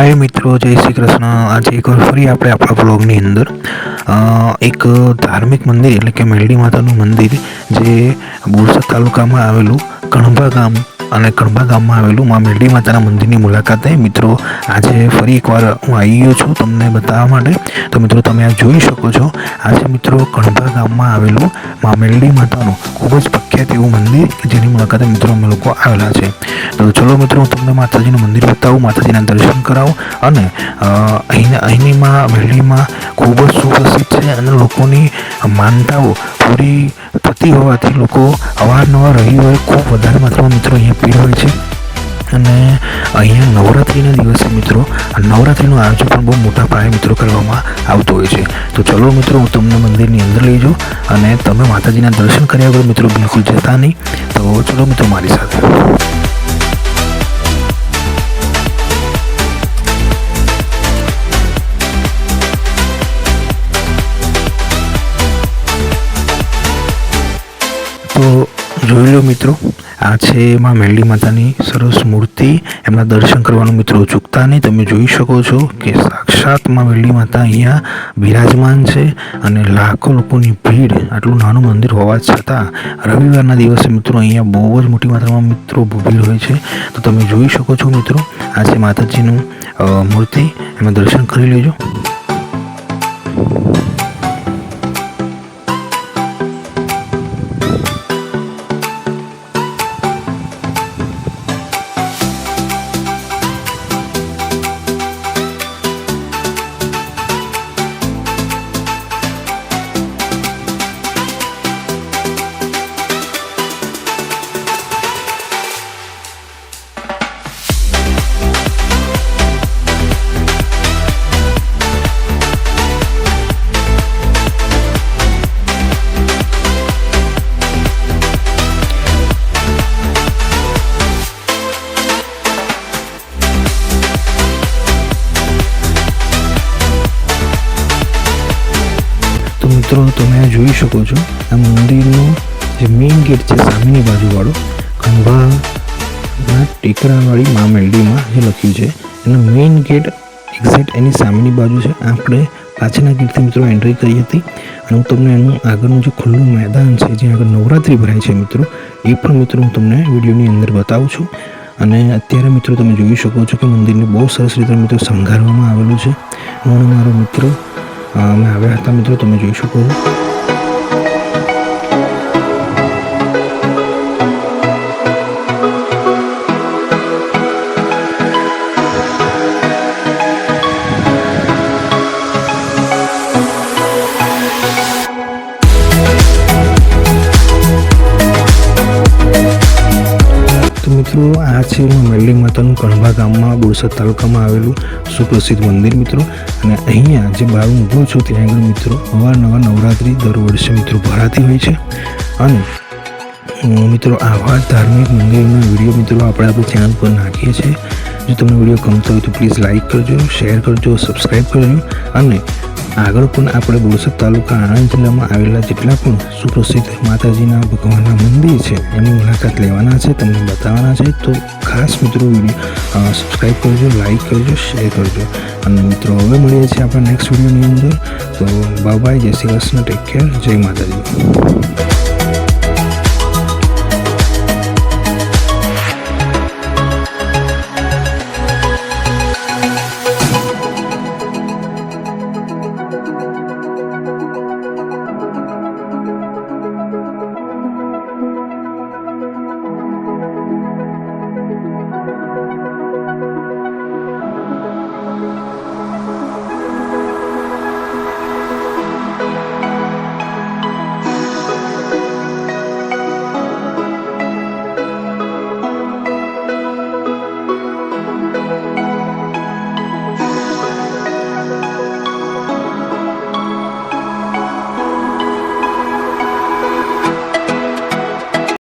હાય મિત્રો, જય શ્રી કૃષ્ણ. આજે એક ફરી આપણે આપણા બ્લોગની અંદર એક ધાર્મિક મંદિર એટલે કે મેલડી માતાનું મંદિર, જે બોરસદ તાલુકામાં આવેલું કણભા ગામ અને કણભા ગામમાં આવેલું મા મેલડી માતાના મંદિરની મુલાકાતે મિત્રો, આજે ફરી એકવાર હું આવી ગયો છું તમને બતાવવા માટે. તો મિત્રો, તમે આ જોઈ શકો છો, આજે મિત્રો કણભા ગામમાં આવેલું મા મેલડી માતાનું ખૂબ જ પ્રખ્યાત એવું મંદિર જેની મુલાકાતે મિત્રો અમે લોકો આવેલા છે. તો ચલો મિત્રો, હું તમને માતાજીનું મંદિર બતાવું, માતાજીના દર્શન કરાવું અને અહીં અહીંની મા મેરડીમાં ખૂબ જ સુપ્રસિદ્ધ છે અને લોકોની માનતાઓ પૂરી થતી હોવાથી લોકો અવારનવાર રવિવારે ખૂબ વધારે માત્રામાં મિત્રો અહીંયા ભીડ હોય છે. અને અહીંયા નવરાત્રિના દિવસે મિત્રો, નવરાત્રિનું આયોજન પણ બહુ મોટા પાયે મિત્રો કરવામાં આવતું હોય છે. તો ચલો મિત્રો, હું તમને મંદિરની અંદર લઈ જાઉં અને તમે માતાજીના દર્શન કર્યા વગર મિત્રો બિલકુલ જતા નહીં. તો ચલો મિત્રો, મારી સાથે. જોઈ લો મિત્રો, આ છે માં મેલડી માતાની સરસ મૂર્તિ. એમના દર્શન કરવાનું મિત્રો ચૂકતા નહીં. તમે જોઈ શકો છો કે સાક્ષાતમાં મેલડી માતા અહીંયા બિરાજમાન છે અને લાખો લોકોની ભીડ આટલું નાનું મંદિર હોવા છતાં રવિવારના દિવસે મિત્રો અહીંયા બહુ જ મોટી માત્રામાં મિત્રો ભીડ હોય છે. તો તમે જોઈ શકો છો મિત્રો, આ છે માતાજીનું મૂર્તિ. એમાં દર્શન કરી લેજો. મિત્રો, તમે આ જોઈ શકો છો, આ મંદિરનો જે મેઇન ગેટ છે સામેની બાજુવાળો, ખંભાના ટેકરાવાળી મા મેલડીમાં જે લખ્યું છે. એનો મેઇન ગેટ એક્ઝેક્ટ એની સામેની બાજુ છે. આપણે પાછળના ગેટથી મિત્રો એન્ટ્રી કરી હતી અને હું તમને એનું આગળનું જે ખુલ્લું મેદાન છે, જ્યાં આગળ નવરાત્રિ ભરાય છે મિત્રો, એ પણ મિત્રો હું તમને વિડીયોની અંદર બતાવું છું. અને અત્યારે મિત્રો તમે જોઈ શકો છો કે મંદિરને બહુ સરસ રીતે મિત્રો શણગારવામાં આવેલું છે. હું મારો મિત્રો હવે હતા મિત્રો તમે જોઈ શકો મિત્રો, આ છે મેલડી માતાનું કણભા ગામમાં, બોરસદ તાલુકામાં આવેલું સુપ્રસિદ્ધ મંદિર, મિત્રો. અને અહીંયા જે બારું ઊભો છું, ત્યાં આગળ, મિત્રો અવારનવાર નવરાત્રિ દર વર્ષે, મિત્રો, ભરાતી હોય છે. અને મિત્રો, આવા ધાર્મિક મંદિરના વીડિયો, મિત્રો, આપણે આપણી ચેનલ પર નાખીએ છીએ. જો તમને વીડિયો ગમતો હોય તો પ્લીઝ લાઇક કરજો શેર કરજો સબસ્ક્રાઈબ કરજો. અને આગળ પણ આપણે બોરસદ તાલુકા આણંદ જિલ્લામાં આવેલા જેટલા પણ સુપ્રસિદ્ધ માતાજીના ભગવાનના મંદિર છે, એની મુલાકાત લેવાના છે, તમને બતાવવાના છે. તો ખાસ મિત્રો વીડિયો સબસ્ક્રાઈબ કરજો લાઇક કરજો શેર કરજો. અને મિત્રો, હવે મળીએ છીએ આપણા નેક્સ્ટ વિડીયોની અંદર. તો બાય બાય જય શ્રી કૃષ્ણ ટેક કેર જય માતાજી.